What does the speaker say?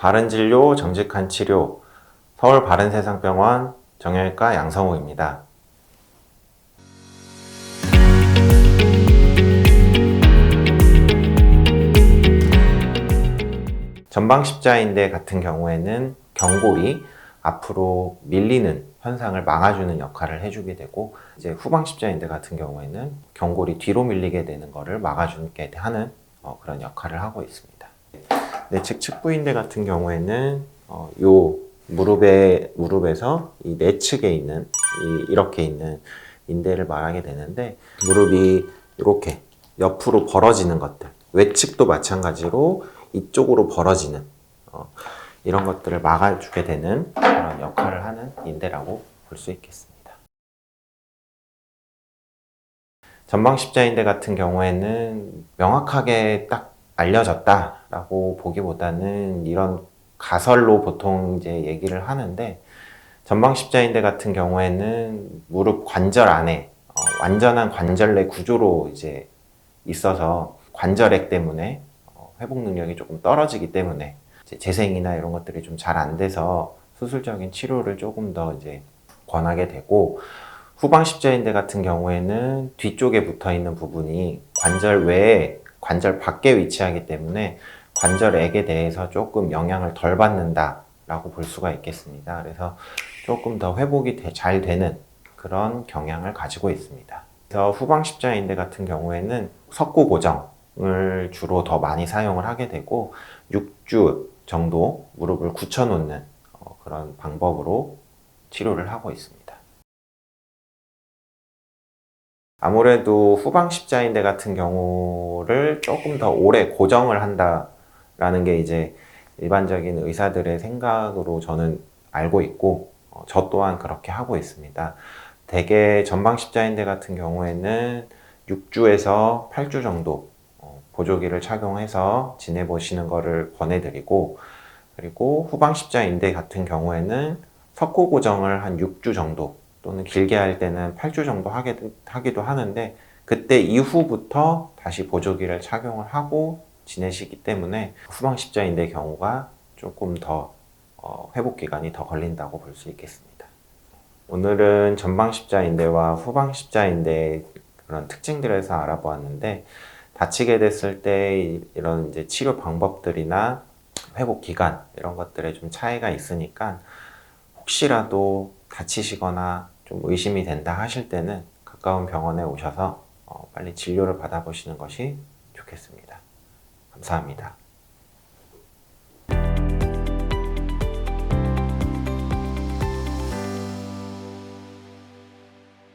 바른진료 정직한 치료 서울 바른세상병원 정형외과 양성우입니다. 전방 십자인대 같은 경우에는 경골이 앞으로 밀리는 현상을 막아주는 역할을 해주게 되고 이제 후방 십자인대 같은 경우에는 경골이 뒤로 밀리게 되는 것을 막아주게 하는 어, 그런 역할을 하고 있습니다. 내측 측부인대 같은 경우에는 어, 요 무릎에 무릎에서 이 내측에 있는 이, 이렇게 있는 인대를 말하게 되는데 무릎이 이렇게 옆으로 벌어지는 것들 외측도 마찬가지로 이쪽으로 벌어지는 어, 이런 것들을 막아주게 되는 그런 역할을 하는 인대라고 볼 수 있겠습니다. 전방 십자인대 같은 경우에는 명확하게 딱 알려졌다 라고 보기보다는 이런 가설로 보통 이제 얘기를 하는데 전방 십자인대 같은 경우에는 무릎 관절 안에 어, 완전한 관절 내 구조로 이제 있어서 관절액 때문에 어, 회복 능력이 조금 떨어지기 때문에 재생이나 이런 것들이 좀 잘 안 돼서 수술적인 치료를 조금 더 이제 권하게 되고 후방 십자인대 같은 경우에는 뒤쪽에 붙어 있는 부분이 관절 외에 관절 밖에 위치하기 때문에 관절액에 대해서 조금 영향을 덜 받는다라고 볼 수가 있겠습니다. 그래서 조금 더 회복이 되- 잘 되는 그런 경향을 가지고 있습니다. 그래서 후방 십자인대 같은 경우에는 석고 고정을 주로 더 많이 사용을 하게 되고 6주 정도 무릎을 굳혀 놓는 어, 그런 방법으로 치료를 하고 있습니다. 아무래도 후방 십자인대 같은 경우를 조금 더 오래 고정을 한다 라는 게 이제 일반적인 의사들의 생각으로 저는 알고 있고 어, 저 또한 그렇게 하고 있습니다. 대개 전방 십자인대 같은 경우에는 6주에서 8주 정도 어, 보조기를 착용해서 지내보시는 것을 권해드리고 그리고 후방 십자인대 같은 경우에는 석고 고정을 한 6주 정도 또는 길게 할 때는 8주 정도 하게, 하기도 하는데 그때 이후부터 다시 보조기를 착용을 하고 지내시기 때문에 후방 십자인대 경우가 조금 더 어, 회복 기간이 더 걸린다고 볼 수 있겠습니다. 오늘은 전방 십자인대와 후방 십자인대 그런 특징들에 대해서 알아보았는데 다치게 됐을 때 이- 이런 이제 치료 방법들이나 회복 기간 이런 것들에 좀 차이가 있으니까 혹시라도 다치시거나 좀 의심이 된다 하실 때는 가까운 병원에 오셔서 어, 빨리 진료를 받아보시는 것이 좋겠습니다. 감사합니다.